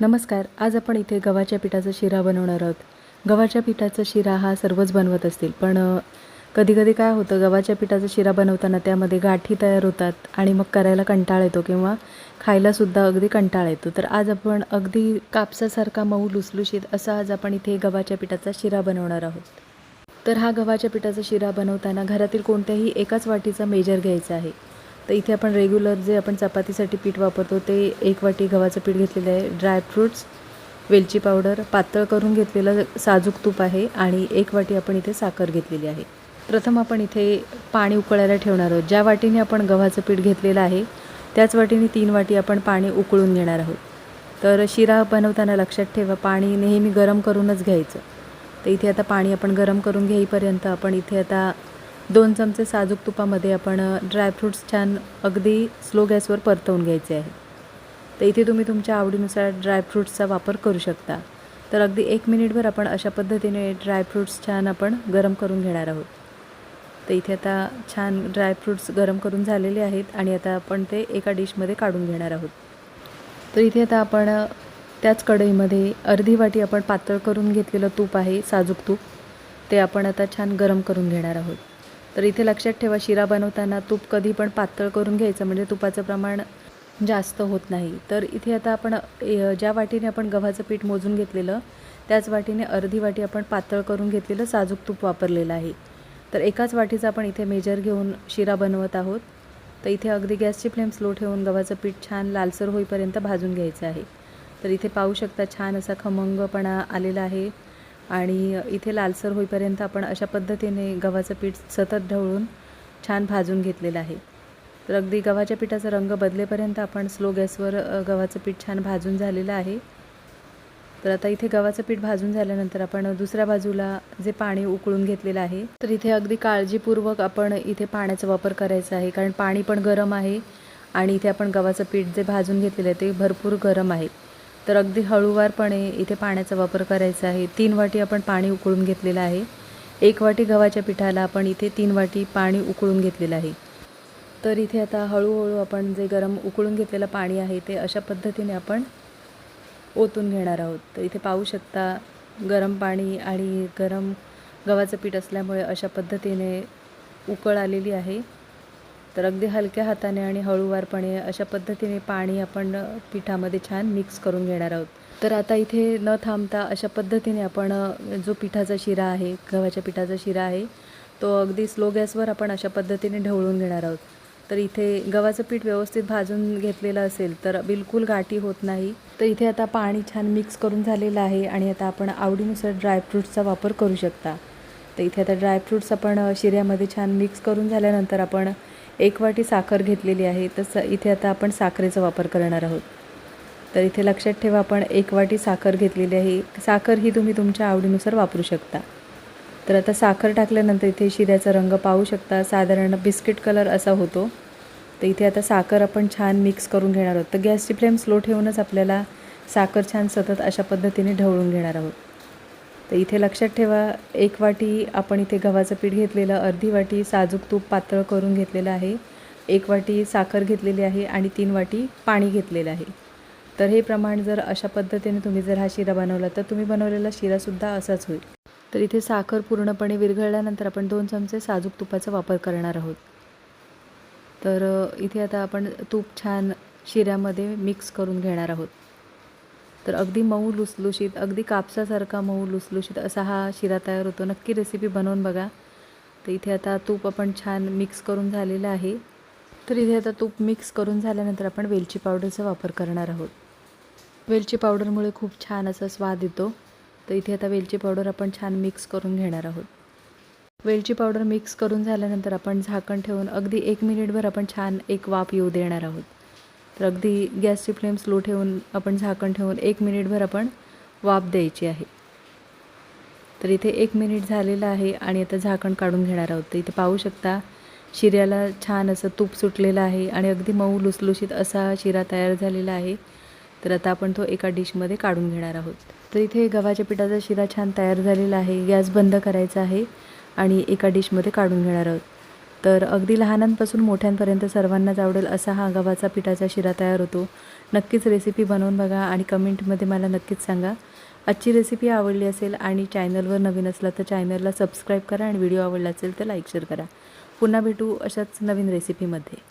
नमस्कार आज आपण इथे गव्हाच्या पिठाचा शिरा बनवणार आहोत. गव्हाच्या पिठाचा शिरा हा सर्वच बनवत असतील पण कधीकधी काय होतं गव्हाच्या पिठाचा शिरा बनवताना त्यामध्ये गाठी तयार होतात आणि मग करायला कंटाळा येतो किंवा खायलासुद्धा अगदी कंटाळा येतो. तर आज आपण अगदी कापसासारखा मऊ लुसलुशीत असा आज आपण इथे गव्हाच्या पिठाचा शिरा बनवणार आहोत. तर हा गव्हाच्या पिठाचा शिरा बनवताना घरातील कोणत्याही एकाच वाटीचा मेजर घ्यायचा आहे. तर इथे आपण रेग्युलर जे आपण चपातीसाठी पीठ वापरतो ते एक वाटी गव्हाचं पीठ घेतलेलं आहे. ड्रायफ्रूट्स वेलची पावडर पातळ करून घेतलेलं साजूक तूप आहे आणि एक वाटी आपण इथे साखर घेतलेली आहे. प्रथम आपण इथे पाणी उकळायला ठेवणार आहोत. ज्या वाटीने आपण गव्हाचं पीठ घेतलेलं आहे त्याच वाटीने तीन वाटी आपण पाणी उकळून घेणार आहोत. तर शिरा बनवताना लक्षात ठेवा पाणी नेहमी गरम करूनच घ्यायचं. तर इथे आता पाणी आपण गरम करून घेईपर्यंत आपण इथे आता दोन चमचे साजूक तुपामध्ये आपण ड्रायफ्रूट्स छान अगदी स्लो गॅसवर परतवून घ्यायचे आहे तर इथे तुम्ही तुमच्या आवडीनुसार ड्रायफ्रूट्सचा वापर करू शकता. तर अगदी एक मिनिटभर आपण अशा पद्धतीने ड्रायफ्रूट्स छान आपण गरम करून घेणार आहोत. तर इथे आता छान ड्रायफ्रूट्स गरम करून झालेले आहेत आणि आता आपण ते एका डिशमध्ये काढून घेणार आहोत. तर इथे आता आपण त्याच कढईमध्ये अर्धी वाटी आपण पातळ करून घेतलेलं तूप आहे साजूक तूप. ते आपण आता छान गरम करून घेणार आहोत. तर इथे लक्षात ठेवा शिरा बनवताना तूप कधी पण पातळ करून घ्यायचं म्हणजे तुपाचं प्रमाण जास्त होत नाही. तर इथे आता आपण ज्या वाटीने आपण गव्हाचं पीठ मोजून घेतलेलं त्याच वाटीने अर्धी वाटी आपण पातळ करून घेतलेलं साजूक तूप वापरलेलं आहे. तर एकाच वाटीचं आपण इथे मेजर घेऊन शिरा बनवत आहोत. तर इथे अगदी गॅसची फ्लेम स्लो ठेवून गव्हाचं पीठ छान लालसर होईपर्यंत भाजून घ्यायचं आहे. तर इथे पाहू शकता छान असा खमंगपणा आलेला आहे. आणि इथे लालसर होईपर्यंत आपण अशा पद्धतीने गव्हाचं पीठ सतत ढवळून छान भाजून घेतलेलं आहे. तर अगदी गव्हाच्या पिठाचा रंग बदलेपर्यंत आपण स्लो गॅसवर गव्हाचं पीठ छान भाजून झालेलं आहे. तर आता इथे गव्हाचं पीठ भाजून झाल्यानंतर आपण दुसऱ्या बाजूला जे पाणी उकळून घेतलेलं आहे तर इथे अगदी काळजीपूर्वक आपण इथे पाण्याचा वापर करायचा आहे. कारण पाणी पण गरम आहे आणि इथे आपण गव्हाचं पीठ जे भाजून घेतलेलं आहे ते भरपूर गरम आहे. तर अगदी हळूवारपणे इथे पाण्याचा वापर करायचा आहे. तीन वाटी आपण पाणी उकळून घेतलेलं आहे. एक वाटी गव्हाच्या पिठाला आपण इथे तीन वाटी पाणी उकळून घेतलेलं आहे. तर इथे आता हळूहळू आपण जे गरम उकळून घेतलेलं पाणी आहे ते अशा पद्धतीने आपण ओतून घेणार आहोत. तर इथे पाहू शकता गरम पाणी आणि गरम गव्हाचं पीठ असल्यामुळे अशा पद्धतीने उकळ आलेली आहे. तर अगदी हलक्या हाताने आणि हळूवारपणे अशा पद्धतीने पाणी आपण पिठामध्ये छान मिक्स करून घेणार आहोत. तर आता इथे न थांबता अशा पद्धतीने आपण जो पिठाचा शिरा आहे गव्हाच्या पिठाचा शिरा आहे तो अगदी स्लो गॅसवर आपण अशा पद्धतीने ढवळून घेणार आहोत. तर इथे गव्हाचं पीठ व्यवस्थित भाजून घेतलेलं असेल तर बिलकुल गाठी होत नाही. तर इथे आता पाणी छान मिक्स करून झालेलं आहे आणि आता आपण आवडीनुसार ड्रायफ्रूट्सचा वापर करू शकता. तर इथे आता ड्रायफ्रूट्स आपण शिऱ्यामध्ये छान मिक्स करून झाल्यानंतर आपण एक वाटी साखर घेतलेली आहे. तसं इथे आता आपण साखरेचा वापर करणार आहोत. तर इथे लक्षात ठेवा आपण एक वाटी साखर घेतलेली आहे. साखर ही तुम्ही तुमच्या आवडीनुसार वापरू शकता. तर आता साखर टाकल्यानंतर इथे शिऱ्याचा रंग पाहू शकता. साधारण बिस्किट कलर असा होतो. तर इथे आता साखर आपण छान मिक्स करून घेणार आहोत. तर गॅसची फ्लेम स्लो ठेवूनच आपल्याला साखर छान सतत अशा पद्धतीने ढवळून घेणार आहोत. तर इथे लक्षात ठेवा एक वाटी आपण इथे गव्हाचं पीठ घेतलेलं अर्धी वाटी साजूक तूप पातळ करून घेतलेलं आहे एक वाटी साखर घेतलेली आहे आणि तीन वाटी पाणी घेतलेलं आहे. तर हे प्रमाण जर अशा पद्धतीने तुम्ही जर हा शिरा बनवला तर तुम्ही बनवलेला शिरासुद्धा असाच होईल. तर इथे साखर पूर्णपणे विरघळल्यानंतर आपण दोन चमचे साजूक तुपाचा वापर करणार आहोत. तर इथे आता आपण तूप छान शिऱ्यामध्ये मिक्स करून घेणार आहोत. तर अगदी मऊ लुसलुशीत अगदी कापसासारखा मऊ लुसलुशीत असा हा शिरा तयार होतो. नक्की रेसिपी बनवून बघा. तर इथे आता तूप आपण छान मिक्स करून झालेलं आहे. तर इथे आता तूप मिक्स करून झाल्यानंतर आपण वेलची पावडरचा वापर करणार आहोत. वेलची पावडरमुळे खूप छान असा स्वाद येतो. तर इथे आता वेलची पावडर आपण छान मिक्स करून घेणार आहोत. वेलची पावडर मिक्स करून झाल्यानंतर आपण झाकण ठेवून अगदी एक मिनिटभर आपण छान एक वाफ येऊ देणार आहोत. तर अगदी गॅसची फ्लेम स्लो ठेवून आपण झाकण ठेवून एक मिनिटभर आपण वाफ द्यायची आहे. तर इथे एक मिनिट झालेलं आहे आणि आता झाकण काढून घेणार आहोत. तर इथे पाहू शकता शिऱ्याला छान असं तूप सुटलेलं आहे आणि अगदी मऊ लुसलुशीत असा शिरा तयार झालेला आहे. तर आता आपण तो एका डिशमध्ये काढून घेणार आहोत. तर इथे गव्हाच्या पिठाचा शिरा छान तयार झालेला आहे. गॅस बंद करायचा आहे आणि एका डिशमध्ये काढून घेणार आहोत. तर अगदी लहानांपासून मोठ्यांपर्यंत सर्वांनाच आवडेल असा हा गव्हाचा पिठाचा शिरा तयार होतो. नक्कीच रेसिपी बनवून बघा आणि कमेंटमध्ये मला नक्कीच सांगा. आजची रेसिपी आवडली असेल आणि चॅनलवर नवीन असला तर चॅनलला सबस्क्राईब करा आणि व्हिडिओ आवडला असेल तर लाईक शेअर करा. पुन्हा भेटू अशाच नवीन रेसिपीमध्ये